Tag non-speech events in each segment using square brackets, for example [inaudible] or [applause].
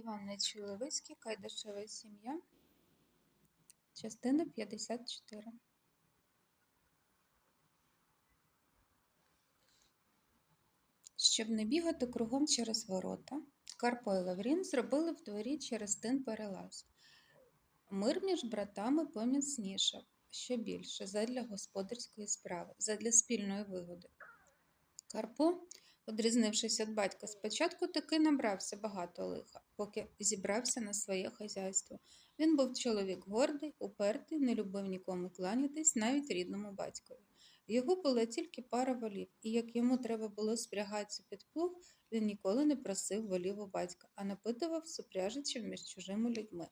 Іван Нечуй-Левицький, Кайдашева сім'я, частина 54. Щоб не бігати кругом через ворота, Карпо і Лаврін зробили в дворі через тин перелаз. Мир між братами поміцнішав, що більше, задля господарської справи, задля спільної вигоди. Карпо, одрізнившись від батька, спочатку таки набрався багато лиха, поки зібрався на своє хазяйство. Він був чоловік гордий, упертий, не любив нікому кланятись, навіть рідному батькові. Його була тільки пара волів, і як йому треба було спрягатися під плуг, він ніколи не просив волів у батька, а напитував супряжичів між чужими людьми.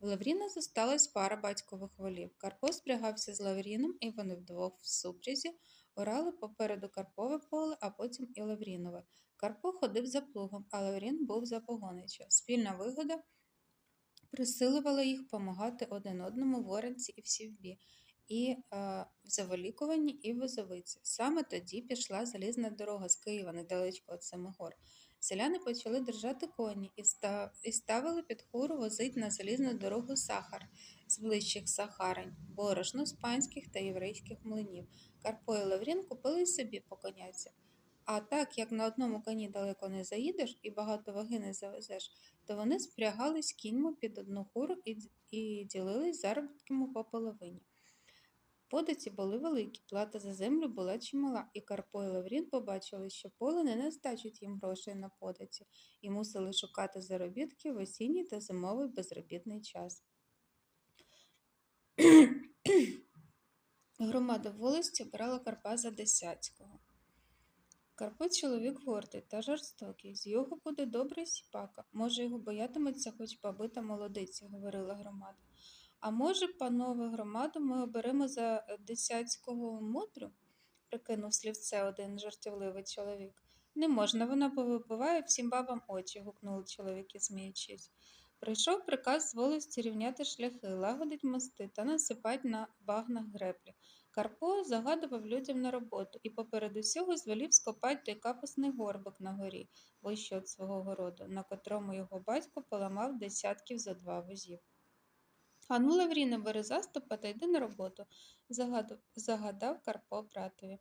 В Лавріна зосталась пара батькових волів. Карпо спрягався з Лавріном, і вони вдвох в супрязі орали попереду Карпове поле, а потім і Лаврінове. Карпо ходив за плугом, а Лаврін був за погонича. Спільна вигода присилувала їх помагати один одному в оренці і в сівбі, і е, в заволікуванні, і в возовиці. Саме тоді пішла залізна дорога з Києва недалечко від Семигор. Селяни почали держати коні і, ставили під хуру возить на залізну дорогу сахар з ближчих сахарень, борошно з панських та єврейських млинів. Карпо і Лаврін купили собі по коняці. А так як на одному коні далеко не заїдеш і багато ваги не завезеш, то вони спрягались кіньми під одну хуру і, ділились заробітками по половині. Подиці були великі, плата за землю була чимала, і Карпо і Лаврін побачили, що поле не настачить їм грошей на подиці, і мусили шукати заробітки в осінній та зимовий безробітний час. [clears throat] Громада волості брала Карпа за Десяцького. Карпо чоловік гордий та жорстокий. З його буде добрий сіпака. Може, його боятиметься хоч баби та молодиці, говорила громада. А може, панове громаду, ми оберемо за е, десяцького мудру? прикинув слівце один жартівливий чоловік. Не можна, вона повибиває всім бабам очі, гукнули чоловіки, сміючись. Прийшов приказ з волості рівняти шляхи, лагодить мости та насипать на багнах греблі. Карпо загадував людям на роботу і поперед усього звелів скопати той капусний горбик на горі, вище від свого городу, на котрому його батько поламав десятків за два возів. Ану, Лавріне, бери заступа та йди на роботу, загадав, Карпо братові.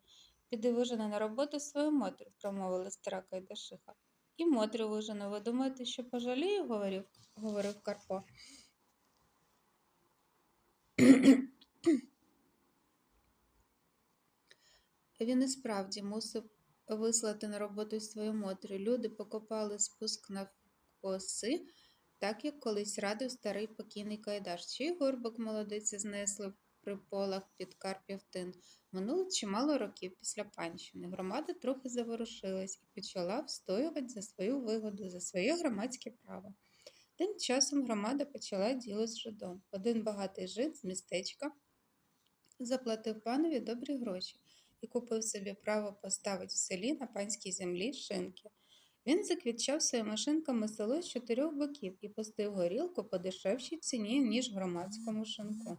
Піди вижени на роботу свою мотрю, промовила стара Кайдашиха. І мотрю вижену, ви думаєте, що пожалію, говорив, говорив Карпо. [clears throat] Він і справді мусив вислати на роботу свою мотрю. Люди покопали спуск на коси, так як колись радив старий покійний Кайдаш. Чий горбок молодиці знесли в приполах під Карпів тин. Минуло чимало років після панщини. Громада трохи заворушилась і почала встоювати за свою вигоду, за своє громадське право. Тим часом громада почала діло з жидом. Один багатий жид з містечка заплатив панові добрі гроші і купив собі право поставити в селі на панській землі шинки. Він заквітчав своїми шинками село з чотирьох боків і пустив горілку по дешевшій ціні, ніж громадському шинку.